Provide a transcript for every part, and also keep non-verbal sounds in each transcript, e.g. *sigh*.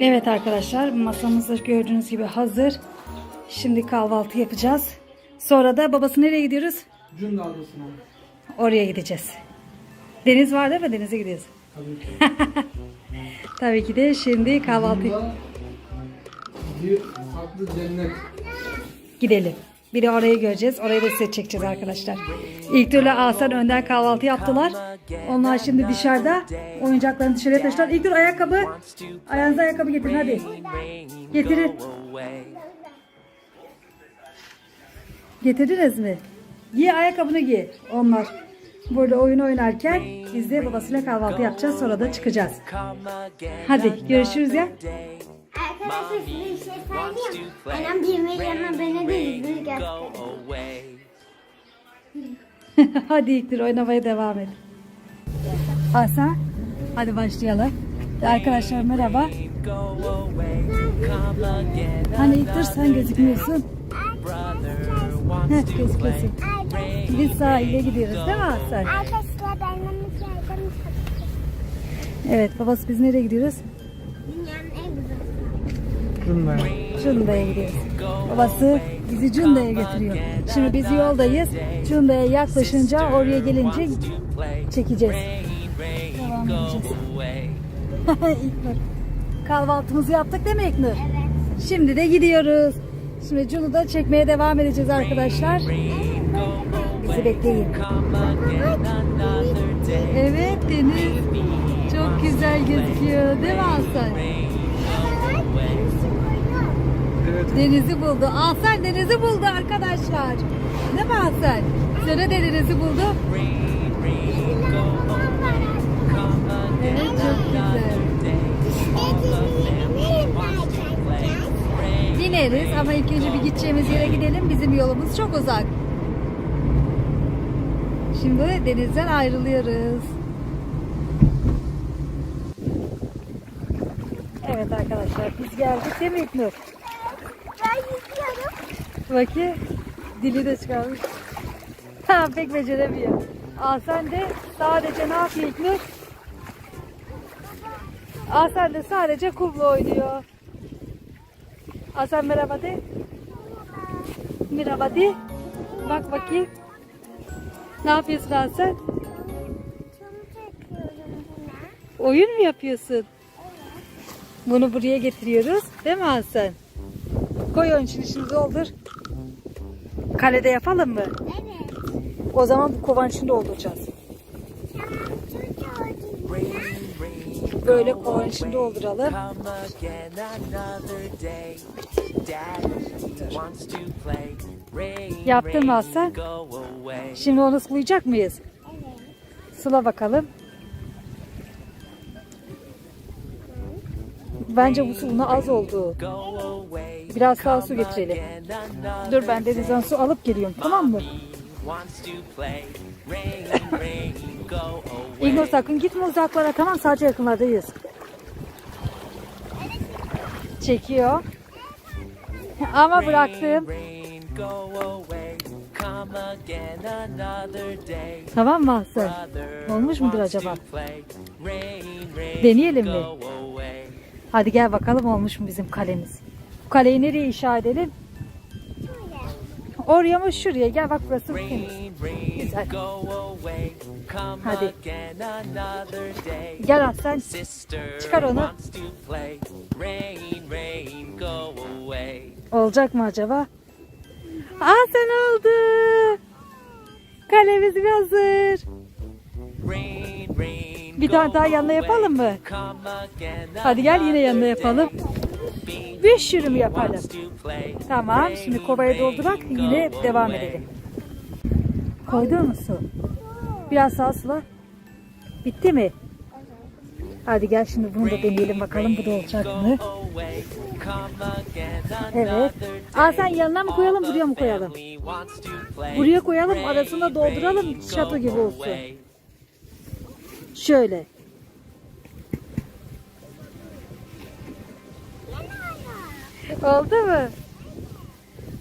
Evet arkadaşlar masamız gördüğünüz gibi hazır. Şimdi kahvaltı yapacağız. Sonra da babası nereye gidiyoruz? Cunda adasına. Oraya gideceğiz. Deniz var değil mi? Denize gidiyoruz. Tabii ki. *laughs* Tabii ki de şimdi kahvaltı Cunda bir farklı cennet. gidelim. Bir de orayı göreceğiz. Orayı da size çekeceğiz arkadaşlar. İlk türlü Asen önden kahvaltı yaptılar. Onlar şimdi dışarıda oyuncaklarını dışarıya taşıdılar. İlk dur ayakkabı. Ayağınıza ayakkabı getirin hadi. Getirin. Getirdiniz mi? Giy ayakkabını giy. Onlar burada oyun oynarken biz de babasıyla kahvaltı yapacağız. Sonra da çıkacağız. Hadi görüşürüz ya. Arkadaşlar size bir şey söyleyeyim. Annem bir beni de yüzünü göster. hadi İlknur oynamaya devam et. Hasan hadi başlayalım. Arkadaşlar merhaba. Hani İlknur sen gözükmüyorsun. Heh, gözüküyorsun. Biz sahile gidiyoruz değil mi Hasan? Arkadaşlar yardım Evet babası biz nereye gidiyoruz? Dünyanın en güzel. Cunda. Cunda'ya gidiyoruz. Babası bizi Cunda'ya götürüyor. Şimdi biz yoldayız. Cunda'ya yaklaşınca oraya gelince çekeceğiz. Devam edeceğiz. *laughs* Kahvaltımızı yaptık değil mi İlknur? Evet. Şimdi de gidiyoruz. Şimdi Cunda'da çekmeye devam edeceğiz arkadaşlar. Bizi bekleyin. Evet deniz çok güzel gözüküyor değil mi Hasan? Denizi buldu. Hasan denizi buldu arkadaşlar. Değil mi Hasan? Söyle de denizi buldu. Evet çok güzel. Bineriz ama ilk önce bir gideceğimiz yere gidelim. Bizim yolumuz çok uzak. Şimdi denizden ayrılıyoruz. Evet arkadaşlar biz geldik değil mi İlknur? Bakayım. Dili de çıkarmış. Ha pek beceremiyor. Aa sen de sadece ne yapıyor İlknur? Aa sen de sadece kumla oynuyor. Aa sen merhaba de. Merhaba de. Bak bakayım. Ne yapıyorsun Aa sen? Oyun mu yapıyorsun? Bunu buraya getiriyoruz. Değil mi Hasan? Koy onun için işini doldur. Kalede yapalım mı? Evet. O zaman bu kovanın içini dolduracağız. Böyle kovanın içini dolduralım. Yaptın mı away. Şimdi onu sulayacak mıyız? Sula bakalım. Bence bu su az oldu. Biraz daha su getirelim. Dur ben denizden su alıp geliyorum tamam mı? *laughs* İlknur sakın gitme uzaklara tamam sadece yakınlardayız. Çekiyor. *laughs* Ama bıraktım. Tamam mı Hasan? Olmuş mudur acaba? Deneyelim mi? Hadi gel bakalım olmuş mu bizim kalemiz. Bu kaleyi nereye inşa edelim? Oraya mı şuraya? Gel bak burası temiz. Güzel. Hadi. Gel Aslan. Çıkar onu. Olacak mı acaba? Aa sen oldu. Kalemiz hazır. Bir tane daha yanına yapalım mı? Hadi gel yine yanına yapalım. Bir mü yapalım? Tamam. Şimdi kovaya doldurak. Yine devam edelim. Koydun mu su? Biraz daha sula. Bitti mi? Hadi gel şimdi bunu da deneyelim bakalım bu da olacak mı? Evet. Aa sen yanına mı koyalım buraya mı koyalım? Buraya koyalım arasına dolduralım şato gibi olsun. Şöyle. Oldu mu?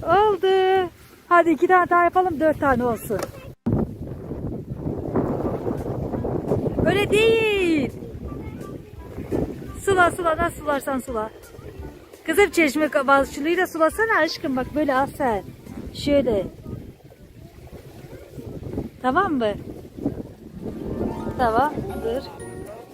Oldu. Hadi iki tane daha yapalım dört tane olsun. Öyle değil. Sula sula nasıl sularsan sula. Kızım çeşme balçılıyı da sulasana aşkım bak böyle aferin. Şöyle. Tamam mı? Tamam dur.